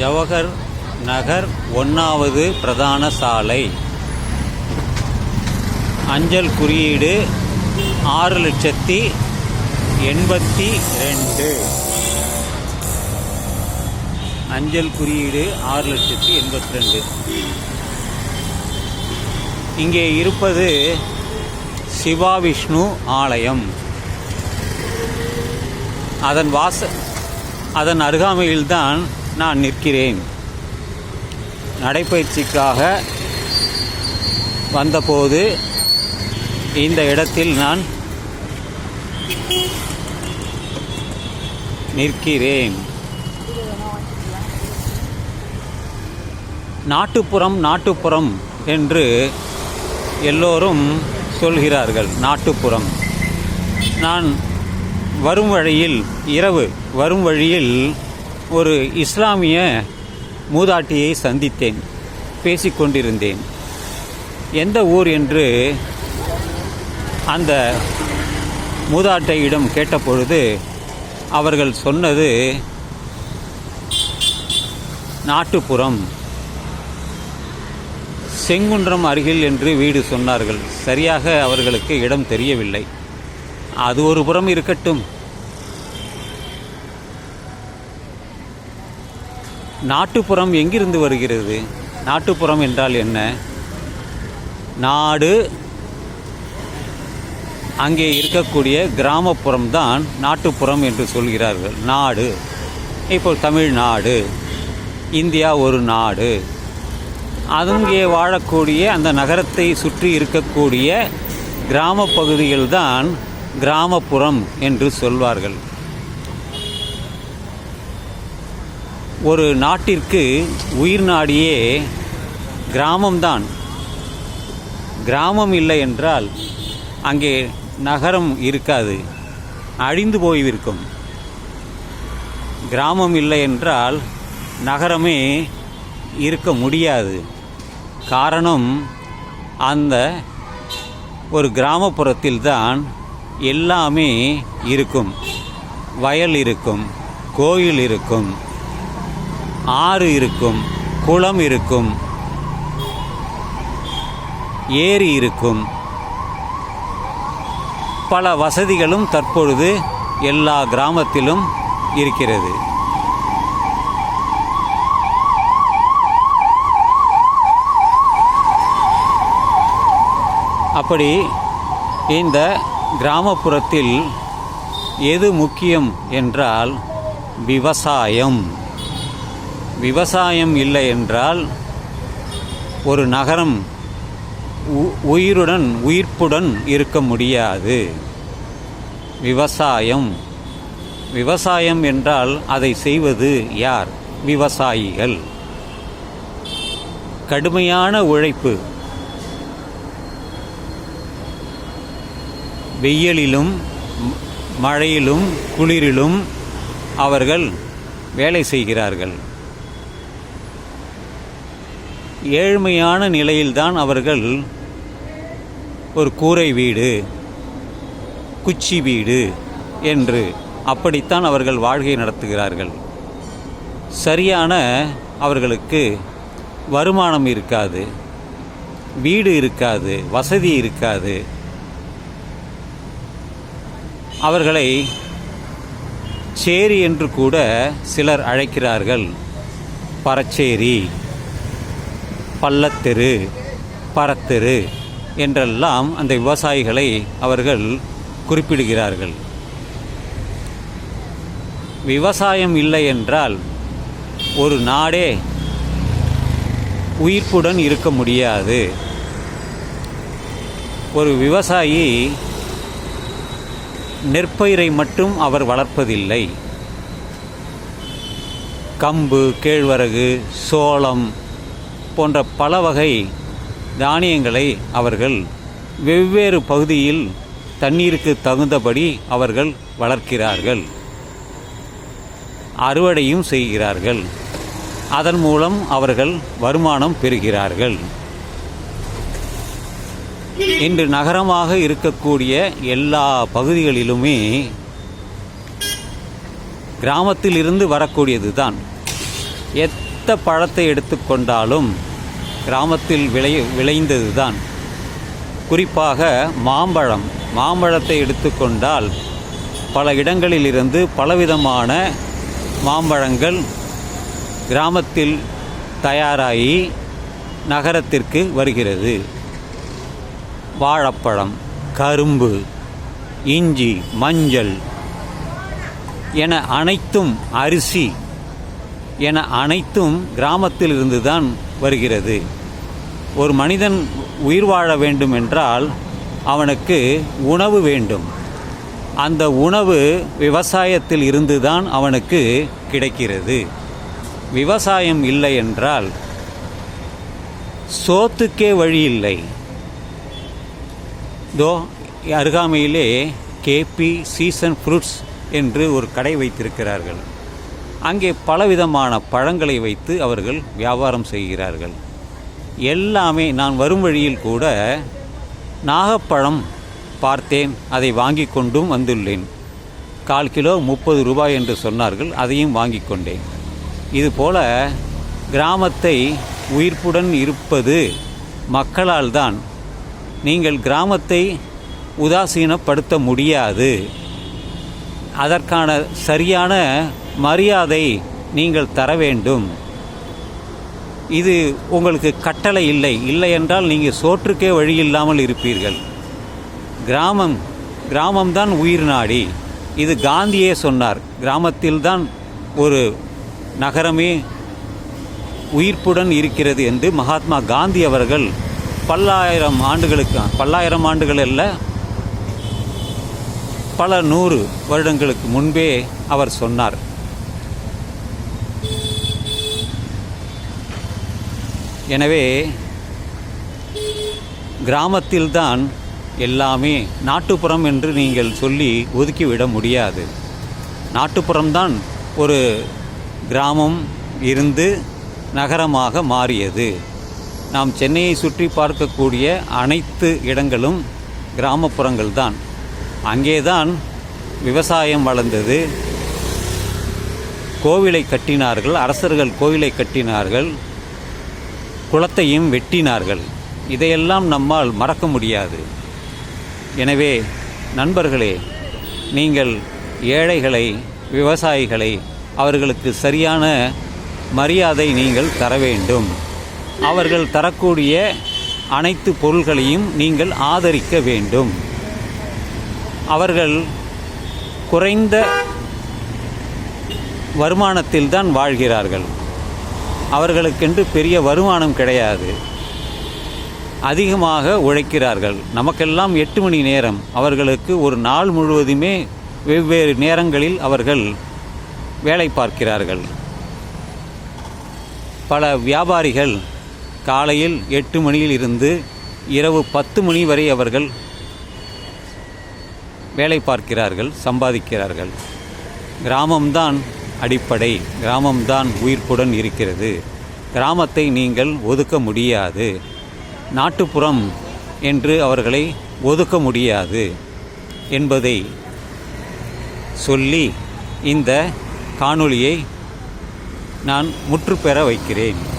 ஜவஹர் நகர் ஒன்றாவது பிரதான சாலை. அஞ்சல் குறியீடு ஆறு லட்சத்தி எண்பத்தி ரெண்டு. அஞ்சல் குறியீடு ஆறு லட்சத்தி எண்பத்தி ரெண்டு. இங்கே இருப்பது சிவா விஷ்ணு ஆலயம். அதன் வாச அதன் அருகாமையில்தான் நான் நிற்கிறேன். நடைப்பயிற்சிக்காக வந்தபோது இந்த இடத்தில் நான் நிற்கிறேன். நாட்டுப்புறம் நாட்டுப்புறம் என்று எல்லோரும் சொல்கிறார்கள். நாட்டுப்புறம். நான் வரும் வழியில் இரவு வரும் வழியில் ஒரு இஸ்லாமிய மூதாட்டியை சந்தித்தேன் பேசிக்கொண்டிருந்தேன். எந்த ஊர் என்று அந்த மூதாட்டையிடம் கேட்டபொழுது அவர்கள் சொன்னது நாட்டுப்புறம் செங்குன்றம் அருகில் என்று வீடு சொன்னார்கள். சரியாக அவர்களுக்கு இடம் தெரியவில்லை. அது ஒரு புறம் இருக்கட்டும். நாட்டுப்புறம் எங்கிருந்து வருகிறது? நாட்டுப்புறம் என்றால் என்ன? நாடு அங்கே இருக்கக்கூடிய கிராமப்புறம் தான் நாட்டுப்புறம் என்று சொல்கிறார்கள். நாடு. இப்போ தமிழ்நாடு. இந்தியா ஒரு நாடு. அங்கே வாழக்கூடிய அந்த நகரத்தை சுற்றி இருக்கக்கூடிய கிராம பகுதிகள் தான் கிராமப்புறம் என்று சொல்வார்கள். ஒரு நாட்டிற்கு உயிர் நாடியே கிராமம்தான். கிராமம் இல்லை என்றால் அங்கே நகரம் இருக்காது. அழிந்து போய்விருக்கும். கிராமம் இல்லை என்றால் நகரமே இருக்க முடியாது. காரணம் அந்த ஒரு கிராமப்புறத்தில் தான் எல்லாமே இருக்கும். வயல் இருக்கும். கோயில் இருக்கும். ஆறு இருக்கும் குளம் இருக்கும் ஏரி இருக்கும். பல வசதிகளும் தற்பொழுது எல்லா கிராமத்திலும் இருக்கிறது. அப்படி இந்த கிராமப்புறத்தில் எது முக்கியம் என்றால் விவசாயம். விவசாயம் இல்லை என்றால் ஒரு நகரம் உ- உயிருடன் உயிர்ப்புடன் இருக்க முடியாது. விவசாயம். விவசாயம் என்றால் அதை செய்வது யார்? விவசாயிகள். கடுமையான உழைப்பு. வெயிலிலும் மழையிலும் குளிரிலும் அவர்கள் வேலை செய்கிறார்கள். ஏழ்மையான நிலையில்தான் அவர்கள் ஒரு கூரை வீடு குச்சி வீடு என்று அப்படித்தான் அவர்கள் வாழ்க்கை நடத்துகிறார்கள். சரியான அவர்களுக்கு வருமானம் இருக்காது வீடு இருக்காது வசதி இருக்காது. அவர்களை சேரி என்று கூட சிலர் அழைக்கிறார்கள். பறச்சேரி பள்ளத்தெரு பரத்தெரு என்றெல்லாம் அந்த விவசாயிகளை அவர்கள் குறிப்பிடுகிறார்கள். விவசாயம் இல்லை என்றால் ஒரு நாடே உயிர்ப்புடன் இருக்க முடியாது. ஒரு விவசாயி நெற்பயிரை மட்டும் அவர் வளர்ப்பதில்லை. கம்பு கேழ்வரகு சோளம் போன்ற பல வகை தானியங்களை அவர்கள் வெவ்வேறு பகுதியில் தண்ணீருக்கு தகுந்தபடி அவர்கள் வளர்க்கிறார்கள். அறுவடையும் செய்கிறார்கள். அதன் மூலம் அவர்கள் வருமானம் பெறுகிறார்கள். இன்று நகரமாக இருக்கக்கூடிய எல்லா பகுதிகளிலுமே கிராமத்தில் இருந்து வரக்கூடியது தான் எத் எந்த பழத்தை எடுத்துக்கொண்டாலும் கிராமத்தில் விளை விளைந்தது தான் குறிப்பாக மாம்பழம் மாம்பழத்தை எடுத்துக்கொண்டால் பல இடங்களிலிருந்து பலவிதமான மாம்பழங்கள் கிராமத்தில் தயாராகி நகரத்திற்கு வருகிறது. வாழைப்பழம் கரும்பு இஞ்சி மஞ்சள் என அனைத்தும் அரிசி என அனைத்தும் கிராமத்திலிருந்து தான் வருகிறது. ஒரு மனிதன் உயிர் வாழ வேண்டும் என்றால் அவனுக்கு உணவு வேண்டும். அந்த உணவு விவசாயத்தில் இருந்துதான் அவனுக்கு கிடைக்கிறது. விவசாயம் இல்லை என்றால் சோத்துக்கே வழி இல்லை. தோ அருகாமையிலே கேபி சீசன் ஃப்ரூட்ஸ் என்று ஒரு கடை வைத்திருக்கிறார்கள். அங்கே பலவிதமான பழங்களை வைத்து அவர்கள் வியாபாரம் செய்கிறார்கள். எல்லாமே நான் வரும் வழியில் கூட நாகப்பழம் பார்த்தேன் அதை வாங்கி கொண்டும் வந்துள்ளேன். கால் கிலோ முப்பது ரூபாய் என்று சொன்னார்கள் அதையும் வாங்கி கொண்டேன். இதுபோல கிராமத்தை உயிர்ப்புடன் இருப்பது மக்களால் தான். நீங்கள் கிராமத்தை உதாசீனப்படுத்த முடியாது. அதற்கான சரியான மரியாதை நீங்கள் தர வேண்டும். இது உங்களுக்கு கட்டளை இல்லை. இல்லை என்றால் நீங்கள் சோற்றுக்கே வழி இல்லாமல் இருப்பீர்கள். கிராமம் கிராமம்தான் உயிர் நாடி. இது காந்தியே சொன்னார். கிராமத்தில்தான் ஒரு நகரமே உயிர்ப்புடன் இருக்கிறது என்று மகாத்மா காந்தி அவர்கள் பல்லாயிரம் ஆண்டுகளுக்கு பல்லாயிரம் ஆண்டுகள் அல்ல பல நூறு வருடங்களுக்கு முன்பே அவர் சொன்னார். எனவே கிராமத்தில்தான் எல்லாமே நாட்டுப்புறம் என்று நீங்கள் சொல்லி ஒதுக்கிவிட முடியாது. நாட்டுப்புறம்தான் ஒரு கிராமம் இருந்து நகரமாக மாறியது. நாம் சென்னையை சுற்றி பார்க்கக்கூடிய அனைத்து இடங்களும் கிராமப்புறங்கள் தான் அங்கேதான் விவசாயம் வளர்ந்தது. கோவிலை கட்டினார்கள் அரசர்கள் கோவிலை கட்டினார்கள். குளத்தையும் வெட்டினார்கள். இதையெல்லாம் நம்மால் மறக்க முடியாது. எனவே நண்பர்களே நீங்கள் ஏழைகளை விவசாயிகளை அவர்களுக்கு சரியான மரியாதை நீங்கள் தர வேண்டும். அவர்கள் தரக்கூடிய அனைத்து பொருள்களையும் நீங்கள் ஆதரிக்க வேண்டும். அவர்கள் குறைந்த வருமானத்தில்தான் வாழ்கிறார்கள். அவர்களுக்கென்று பெரிய வருமானம் கிடையாது. அதிகமாக உழைக்கிறார்கள். நமக்கெல்லாம் எட்டு மணி நேரம். அவர்களுக்கு ஒரு நாள் முழுவதுமே வெவ்வேறு நேரங்களில் அவர்கள் வேலை பார்க்கிறார்கள். பல வியாபாரிகள் காலையில் எட்டு மணியில் இருந்து இரவு பத்து மணி வரை அவர்கள் வேலை பார்க்கிறார்கள் சம்பாதிக்கிறார்கள். கிராமம்தான் அடிப்படை கிராமம்தான் உயிர்ப்புடன் இருக்கிறது. கிராமத்தை நீங்கள் ஒதுக்க முடியாது. நாட்டுப்புறம் என்று அவர்களை ஒதுக்க முடியாது என்பதை சொல்லி இந்த காணொளியை நான் முற்றுப்பெற வைக்கிறேன்.